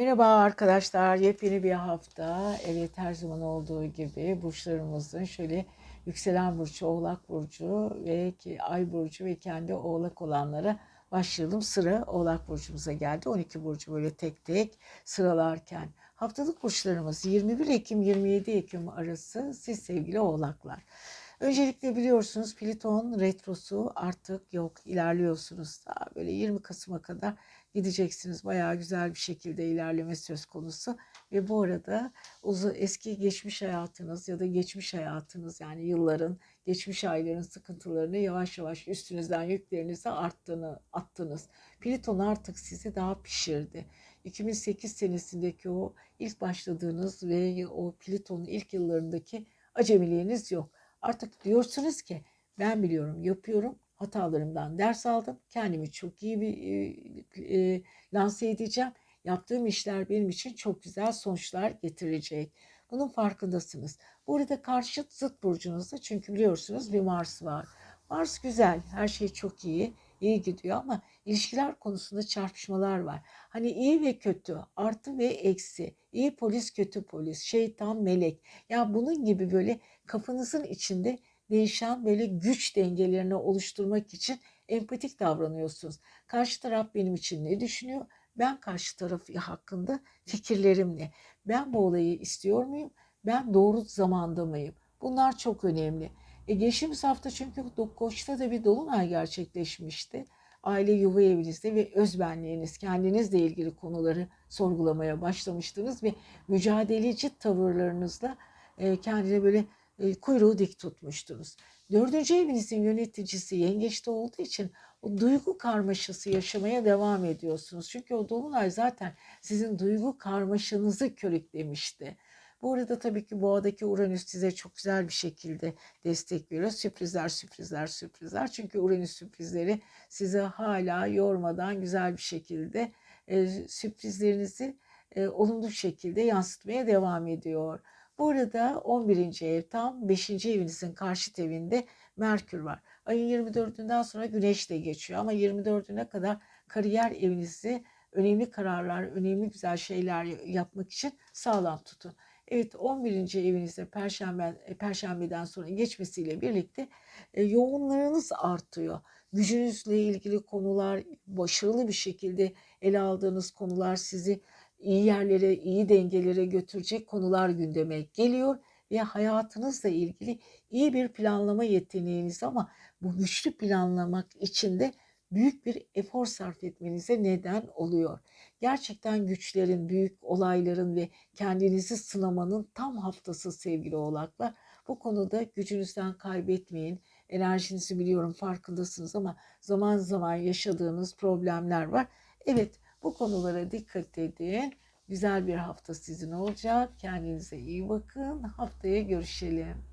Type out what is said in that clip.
Merhaba arkadaşlar, yepyeni bir hafta. Evet her zaman olduğu gibi burçlarımızın şöyle yükselen burcu, oğlak burcu ve ki ay burcu ve kendi oğlak olanlara başlayalım. Sıra oğlak burcumuza geldi. 12 burcu böyle tek tek sıralarken. Haftalık burçlarımız 21 Ekim 27 Ekim arası siz sevgili oğlaklar. Öncelikle biliyorsunuz Plüton retrosu artık yok. ilerliyorsunuz. Daha böyle 20 Kasım'a kadar gideceksiniz. Bayağı güzel bir şekilde ilerleme söz konusu. Ve bu arada uzun, eski geçmiş hayatınız ya da geçmiş hayatınız yani yılların, geçmiş ayların sıkıntılarını yavaş yavaş üstünüzden yüklerinizi arttığını, attınız. Plüton artık sizi daha pişirdi. 2008 senesindeki o ilk başladığınız ve o Plüton'un ilk yıllarındaki acemiliğiniz yok. Artık diyorsunuz ki ben biliyorum, yapıyorum, hatalarımdan ders aldım. Kendimi çok iyi bir e, e, lanse edeceğim. Yaptığım işler benim için çok güzel sonuçlar getirecek. Bunun farkındasınız. Burada karşıt zıt burcunuzda çünkü biliyorsunuz bir Mars var. Mars güzel, her şey çok iyi, iyi gidiyor ama ilişkiler konusunda çarpışmalar var. Hani iyi ve kötü, artı ve eksi, iyi polis, kötü polis, şeytan, melek. Ya bunun gibi böyle kafanızın içinde değişen böyle güç dengelerini oluşturmak için empatik davranıyorsunuz. Karşı taraf benim için ne düşünüyor? Ben karşı taraf hakkında fikirlerim ne? Ben bu olayı istiyor muyum? Ben doğru zamanda mıyım? Bunlar çok önemli. E geçtiğimiz hafta çünkü Koç'ta da bir dolunay gerçekleşmişti. Aile yuva evinizde ve özbenliğiniz, kendinizle ilgili konuları sorgulamaya başlamıştınız ve mücadeleci tavırlarınızla e, kendine böyle kuyruğu dik tutmuştunuz. Dördüncü evinizin yöneticisi yengeçte olduğu için o duygu karmaşası yaşamaya devam ediyorsunuz. Çünkü o dolunay zaten sizin duygu karmaşanızı körüklemişti. Bu arada tabii ki boğadaki Uranüs size çok güzel bir şekilde destek veriyor. Sürprizler, sürprizler, sürprizler. Çünkü Uranüs sürprizleri size hala yormadan güzel bir şekilde e, sürprizlerinizi e, olumlu şekilde yansıtmaya devam ediyor. Bu arada 11. ev tam 5. evinizin karşıt evinde Merkür var. Ayın 24'ünden sonra Güneş de geçiyor ama 24'üne kadar kariyer evinizi önemli kararlar, önemli güzel şeyler yapmak için sağlam tutun. Evet 11. evinizde perşembe, perşembeden sonra geçmesiyle birlikte e, yoğunlarınız artıyor. Gücünüzle ilgili konular, başarılı bir şekilde ele aldığınız konular sizi iyi yerlere, iyi dengelere götürecek konular gündeme geliyor ve hayatınızla ilgili iyi bir planlama yeteneğiniz ama bu güçlü planlamak için de büyük bir efor sarf etmenize neden oluyor. Gerçekten güçlerin, büyük olayların ve kendinizi sınamanın tam haftası sevgili oğlaklar. Bu konuda gücünüzden kaybetmeyin. Enerjinizi biliyorum farkındasınız ama zaman zaman yaşadığınız problemler var. Evet bu konulara dikkat edin. Güzel bir hafta sizin olacak. Kendinize iyi bakın. Haftaya görüşelim.